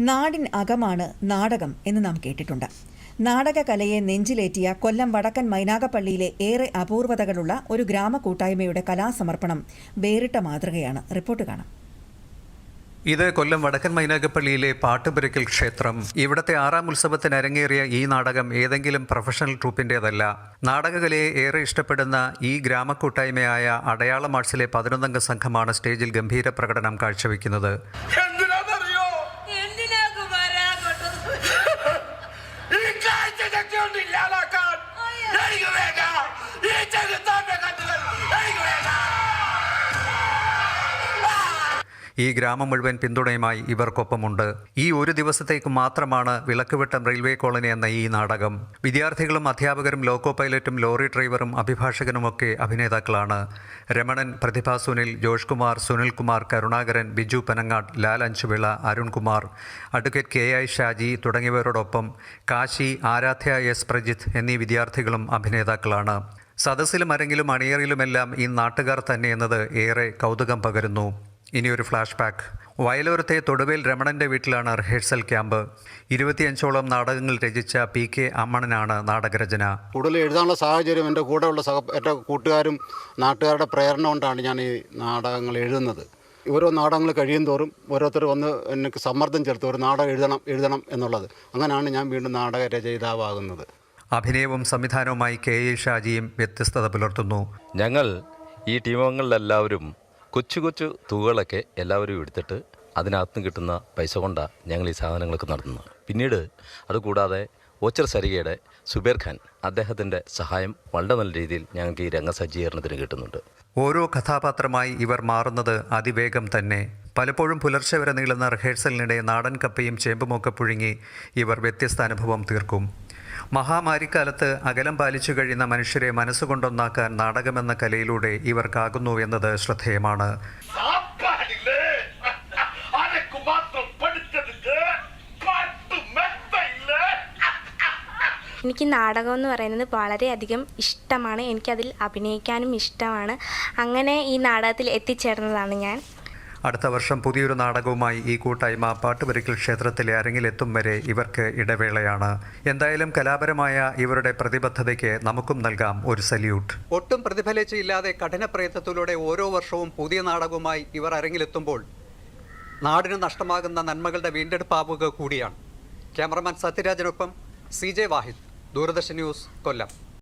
നാടിൻ അകമാണ് നാടകം എന്ന് നാം കേട്ടിട്ടുണ്ട്. നാടകകലയെ നെഞ്ചിലേറ്റിയ കൊല്ലം വടക്കൻ മൈനാഗപ്പള്ളിയിലെ ഏറെ അപൂർവതകളുള്ള ഒരു ഗ്രാമകൂട്ടായ്മയുടെ കലാസമർപ്പണം വേറിട്ട മാതൃകയാണ്. റിപ്പോർട്ട് കാണാം. ഇത് കൊല്ലം വടക്കൻ മൈനാഗപ്പള്ളിയിലെ പാട്ടുപുരയ്ക്കൽ ക്ഷേത്രം. ഇവിടത്തെ ആറാം ഉത്സവത്തിന് അരങ്ങേറിയ ഈ നാടകം ഏതെങ്കിലും പ്രൊഫഷണൽ ട്രൂപ്പിന്റേതല്ല നാടകകലയെ ഏറെ ഇഷ്ടപ്പെടുന്ന ഈ ഗ്രാമക്കൂട്ടായ്മയായ അടയാളം ആർട്സിലെ പതിനൊന്നംഗ സംഘമാണ് സ്റ്റേജിൽ ഗംഭീര പ്രകടനം കാഴ്ചവെക്കുന്നത്. ഈ ഗ്രാമം മുഴുവൻ പിന്തുണയുമായി ഇവർക്കൊപ്പമുണ്ട്. ഈ ഒരു ദിവസത്തേക്ക് മാത്രമാണ് വിളക്കുവെട്ടം റെയിൽവേ കോളനി എന്ന ഈ നാടകം. വിദ്യാർത്ഥികളും അധ്യാപകരും ലോക്കോ പൈലറ്റും ലോറി ഡ്രൈവറും അഭിഭാഷകനുമൊക്കെ അഭിനേതാക്കളാണ്. Ramanan Prathibha Sunil Josh Kumar Sunilkumar Karunakaran Biju Panangad Lal Anchuvila Arunkumar advocate K I Shaji തുടങ്ങിയവരോടൊപ്പം Kashi Aradhya S Prajith എന്നീ വിദ്യാർത്ഥികളും അഭിനേതാക്കളാണ്. സദസ്സിലും അരങ്ങിലും അണിയറിലുമെല്ലാം ഈ നാട്ടുകാർ തന്നെയെന്നത് ഏറെ കൗതുകം പകരുന്നു. ഇനിയൊരു ഫ്ലാഷ് ബാക്ക് വയലോരത്തെ തൊടുവേൽ രമണന്റെ വീട്ടിലാണ് റിഹേഴ്സൽ ക്യാമ്പ്. ഇരുപത്തിയഞ്ചോളം നാടകങ്ങൾ രചിച്ച പി കെ അമ്മണനാണ് നാടകരചന. കൂടുതൽ എഴുതാനുള്ള സാഹചര്യം എന്റെ കൂടെയുള്ള സഹ എന്റെ കൂട്ടുകാരും നാട്ടുകാരുടെ പ്രേരണ കൊണ്ടാണ് ഞാൻ ഈ നാടകങ്ങൾ എഴുതുന്നത്. ഓരോ നാടകങ്ങൾ കഴിയും തോറും ഓരോരുത്തർ വന്ന് എനിക്ക് സമ്മർദ്ദം ചേർത്ത് ഒരു നാടകം എഴുതണം എഴുതണം എന്നുള്ളത്. അങ്ങനെയാണ് ഞാൻ വീണ്ടും നാടക രചയിതാവാകുന്നത് അഭിനയവും സംവിധാനവുമായി കെ എ ഷാജിയും വ്യത്യസ്തത പുലർത്തുന്നു. ഞങ്ങൾ ഈ ടീമംഗങ്ങളിലെല്ലാവരും കൊച്ചു കൊച്ചു തുകകളൊക്കെ എല്ലാവരും എടുത്തിട്ട് അതിനകത്ത് കിട്ടുന്ന പൈസ കൊണ്ടാണ് ഞങ്ങൾ ഈ സാധനങ്ങളൊക്കെ നടത്തുന്നത്. പിന്നീട് അതുകൂടാതെ ഓച്ചർ സരികയുടെ സുബേർ ഖാൻ അദ്ദേഹത്തിന്റെ സഹായം വളരെ നല്ല രീതിയിൽ ഞങ്ങൾക്ക് ഈ രംഗസജ്ജീകരണത്തിന് കിട്ടുന്നുണ്ട്. ഓരോ കഥാപാത്രമായി ഇവർ മാറുന്നത് അതിവേഗം തന്നെ. പലപ്പോഴും പുലർച്ചെ വരെ നീളുന്ന റിഹേഴ്സലിനിടെ നാടൻ കപ്പയും ചേമ്പുമൊക്കെ പുഴുങ്ങി ഇവർ വ്യത്യസ്ത അനുഭവം തീർക്കും. മഹാമാരിക്കാലത്ത് അകലം പാലിച്ചു കഴിയുന്ന മനുഷ്യരെ മനസ്സുകൊണ്ടൊന്നാക്കാൻ നാടകമെന്ന കലയിലൂടെ ഇവർക്കാകുന്നു എന്നത് ശ്രദ്ധേയമാണ്. എനിക്ക് നാടകം എന്ന് പറയുന്നത് വളരെയധികം ഇഷ്ടമാണ്. എനിക്കതിൽ അഭിനയിക്കാനും ഇഷ്ടമാണ്. അങ്ങനെ ഈ നാടകത്തിൽ എത്തിച്ചേർന്നതാണ് ഞാൻ. അടുത്ത വർഷം പുതിയൊരു നാടകവുമായി ഈ കൂട്ടായ്മ പാട്ടുപരിക്കൽ ക്ഷേത്രത്തിലെ അരങ്ങിലെത്തും വരെ ഇവർക്ക് ഇടവേളയാണ്. എന്തായാലും കലാപരമായ ഇവരുടെ പ്രതിബദ്ധതയ്ക്ക് നമുക്കും നൽകാം ഒരു സല്യൂട്ട്. ഒട്ടും പ്രതിഫലിച്ചില്ലാതെ കഠിന പ്രയത്നത്തിലൂടെ ഓരോ വർഷവും പുതിയ നാടകവുമായി ഇവർ അരങ്ങിലെത്തുമ്പോൾ നാടിന് നഷ്ടമാകുന്ന നന്മകളുടെ വീണ്ടെടുപ്പാവുക കൂടിയാണ്. Cameraman സത്യരാജനൊപ്പം C J Wahid. Doordarshan news Kollam.